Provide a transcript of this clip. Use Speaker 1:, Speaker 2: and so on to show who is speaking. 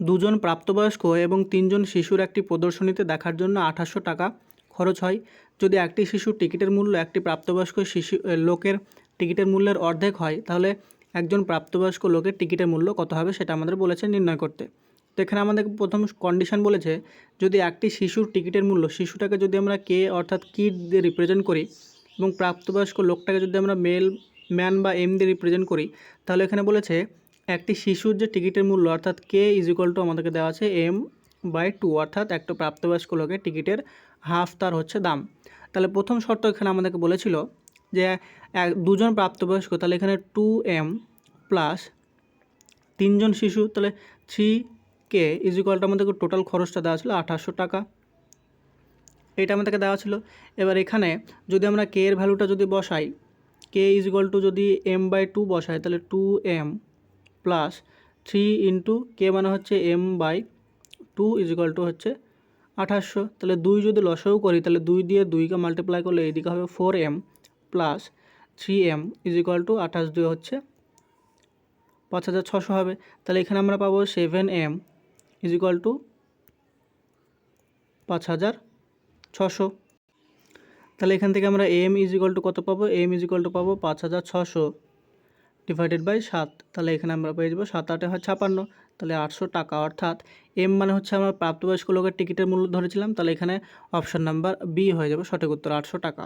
Speaker 1: দুজন প্রাপ্তবয়স্ক এবং তিনজন শিশুর একটি প্রদর্শনীতে দেখার জন্য আঠাশশো টাকা খরচ হয়। যদি একটি শিশুর টিকিটের মূল্য একটি প্রাপ্তবয়স্ক শিশু লোকের টিকিটের মূল্যের অর্ধেক হয়, তাহলে একজন প্রাপ্তবয়স্ক লোকের টিকিটের মূল্য কত হবে সেটা আমাদের বলেছে নির্ণয় করতে। তো এখানে আমাদের প্রথম কন্ডিশন বলেছে, যদি একটি শিশুর টিকিটের মূল্য, শিশুটাকে যদি আমরা কে অর্থাৎ কিড দিয়ে রিপ্রেজেন্ট করি এবং প্রাপ্তবয়স্ক লোকটাকে যদি আমরা মেল ম্যান বা এম দিয়ে রিপ্রেজেন্ট করি, তাহলে এখানে বলেছে একটি শিশুর যে টিকিটের মূল্য, অর্থাৎ কে ইজ ইকুয়াল টু আমাদেরকে দেওয়া আছে এম বাই টু অর্থাৎ একটা প্রাপ্তবয়স্ক লোকের টিকিটের হাফ তার হচ্ছে দাম। তাহলে প্রথম শর্ত এখানে আমাদেরকে বলেছিল যে এক, দুজন প্রাপ্তবয়স্ক, তাহলে এখানে টু এম প্লাস তিনজন শিশু, তাহলে three K is equal to আমাদেরকে টোটাল খরচটা দেওয়া ছিল আঠাশশো টাকা। এটা আমাদেরকে দেওয়া ছিল। এবার এখানে যদি আমরা কে এর ভ্যালুটা যদি বসাই কে ইজ ইকুয়াল টু যদি এম বাই টু বসাই, তাহলে two M plus three into K মানে হচ্ছে M by two is equal to হচ্ছে আঠাশশো। তাহলে দুই যদি লসও করি, তাহলে দুই দিয়ে দুইকে মাল্টিপ্লাই করলে এইদিকে হবে four M plus three M is equal to আঠাশ দুই হচ্ছে পাঁচ হাজার ছশো হবে। তাহলে এখানে আমরা পাবো seven M is equal to পাঁচ হাজার ছশো। তাহলে এখান থেকে আমরা এম ইজ ইকুয়াল টু কত পাবো? এম ইজ ইকুয়াল টু পাবো পাঁচ হাজার ছশো। ডিভাইডেড বাই সাত, তাহলে এখানে আমরা পেয়ে যাব সাত আটে হয় ছাপান্ন, তাহলে আটশো টাকা, অর্থাৎ এম মানে হচ্ছে আমরা প্রাপ্তবয়স্ক লোকের টিকিটের মূল্য ধরেছিলাম, তাহলে এখানে অপশন নাম্বার বি হয়ে যাবে সঠিক উত্তর আটশো টাকা।